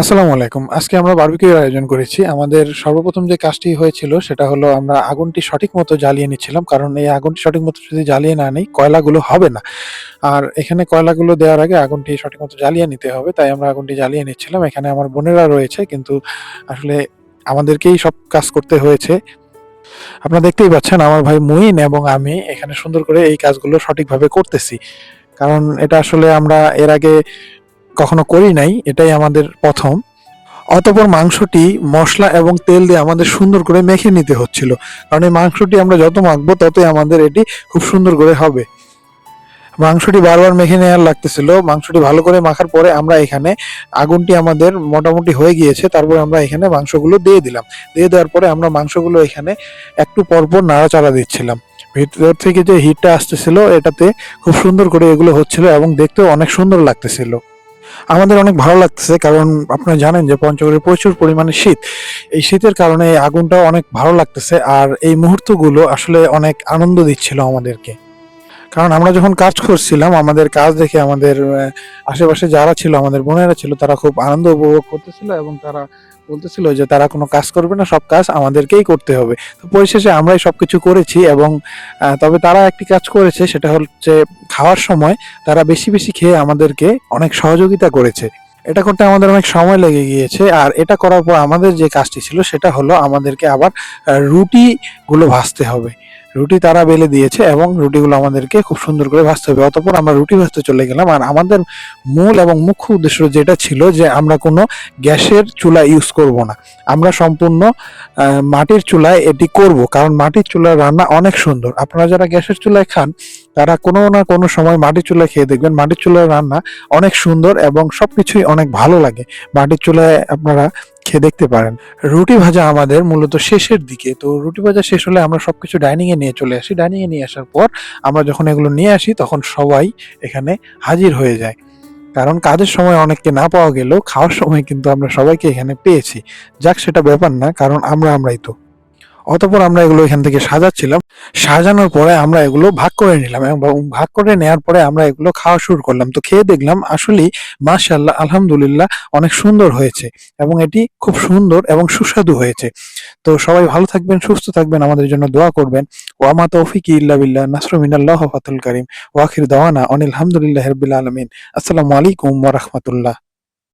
আসসালামু আলাইকুম। আজকে আমরা বারবিকিউর আয়োজন করেছি। আমাদের সর্বপ্রথম যে কাজটি হয়েছিল সেটা হলো আমরা আগুনটি সঠিক মতো জ্বালিয়ে নিচ্ছিলাম, কারণ এই আগুনটি সঠিক মতো যদি জ্বালিয়ে না নিই, কয়লাগুলো হবে না। আর এখানে কয়লাগুলো দেওয়ার আগে আগুনটি সঠিক মতো জ্বালিয়ে নিতে হবে, তাই আমরা আগুনটি জ্বালিয়ে নিচ্ছিলাম। এখানে আমার বোনেরা রয়েছে, কিন্তু আসলে আমাদেরকেই সব কাজ করতে হয়েছে। আপনারা দেখতেই পাচ্ছেন আমার ভাই মুইন এবং আমি এখানে সুন্দর করে এই কাজগুলো সঠিকভাবে করতেছি। কারণ এটা আসলে আমরা এর আগে কখনো করি নাই, এটাই আমাদের প্রথম। অতপর মাংসটি মশলা এবং তেল দিয়ে আমাদের সুন্দর করে মেখে নিতে হচ্ছিল। কারণ এই মাংসটি আমরা যত মাখবো, ততই আমাদের এটি খুব সুন্দর করে হবে। মাংসটি বারবার মেখে নেওয়ার লাগতেছিল। মাংসটি ভালো করে মাখার পরে আমরা এখানে আগুনটি আমাদের মোটামুটি হয়ে গিয়েছে। তারপরে আমরা এখানে মাংসগুলো দিয়ে দিলাম। দিয়ে দেওয়ার পরে আমরা মাংসগুলো এখানে একটু পরপর নাড়াচাড়া দিচ্ছিলাম। ভিতর থেকে যে হিটটা আসতেছিল, এটাতে খুব সুন্দর করে এগুলো হচ্ছিল এবং দেখতেও অনেক সুন্দর লাগতেছিল। আমাদের অনেক ভালো লাগতেছে, কারণ আপনারা জানেন যে পঞ্চগড়ে প্রচুর পরিমাণে শীত। এই শীতের কারণে এই আগুনটাও অনেক ভালো লাগতেছে আর এই মুহূর্তগুলো আসলে অনেক আনন্দ দিচ্ছিল আমাদেরকে। কারণ আমরা যখন কাজ করছিলাম, আমাদের কাজ দেখে আমাদের আশেপাশে যারা ছিল, আমাদের বোনেরা ছিল, তারা খুব আনন্দ উপভোগ করতেছিল এবং তারা বলতেছিল যে তারা কোনো কাজ করবে না, সব কাজ আমাদেরকেই করতে হবে। তো পরিশেষে আমরাই সব কিছু করেছি এবং তবে তারা একটি কাজ করেছে, সেটা হচ্ছে খাওয়ার সময় তারা বেশি বেশি খেয়ে আমাদেরকে অনেক সহযোগিতা করেছে। এটা করতে আমাদের অনেক সময় লেগে গিয়েছে আর এটা করার পর আমাদের যে কাজটি ছিল সেটা হলো আমাদেরকে আবার রুটিগুলো ভাজতে হবে। রুটি তারা বেলে দিয়েছে এবং রুটিগুলো আমাদেরকে খুব সুন্দর করে ভাজতে হবে। অতপর আমরা রুটি ভাজতে চলে গেলাম আর আমাদের মূল এবং মুখ্য উদ্দেশ্য যেটা ছিল যে আমরা কোনো গ্যাসের চুলা ইউজ করব না। আমরা সম্পূর্ণ মাটির চুলায় এটি করব কারণ মাটির চুলার রান্না অনেক সুন্দর। আপনারা যারা গ্যাসের চুলায় খান, তারা কোনো না কোনো সময় মাটির চুলায় খেয়ে দেখবেন মাটির চুলার রান্না অনেক সুন্দর এবং সব কিছুই অনেক ভালো লাগে। মাটির চুলায় আপনারা খেয়ে দেখতে পারেন। রুটি ভাজা আমাদের মূলত শেষের দিকে। তো রুটি ভাজা শেষ হলে আমরা সবকিছু ডাইনিং এ নিয়ে চলে আসি। ডাইনিং এ নিয়ে আসার পর আমরা যখন এগুলো নিয়ে আসি, তখন সবাই এখানে হাজির হয়ে যায়। কারণ কাজের সময় অনেককে না পাওয়া গেলেও খাওয়ার সময় কিন্তু আমরা সবাইকে এখানে পেয়েছি। যাক, সেটা ব্যাপার না, কারণ আমরা আমরাই তো। অতপর আমরা এগুলো এখান থেকে সাজাচ্ছিলাম। সাজানোর পরে আমরা এগুলো ভাগ করে নিলাম এবং ভাগ করে নেওয়ার পরে আমরা এগুলো খাওয়া শুরু করলাম। তো খেয়ে দেখলাম আসলেই মাশাল্লাহ আলহামদুলিল্লাহ অনেক সুন্দর হয়েছে এবং এটি খুব সুন্দর এবং সুস্বাদু হয়েছে। তো সবাই ভালো থাকবেন, সুস্থ থাকবেন, আমাদের জন্য দোয়া করবেন। ওয়ামা তৌফিক ইল্লা বিল্লাহ, নাসরু মিনাল্লাহ ফাতুল করিম। ওয়াখির দাওয়ানা অনিল হামদুলিল্লাহ রবিল আলমিন। আসসালামু আলাইকুম ওয়া রাহমাতুল্লাহ।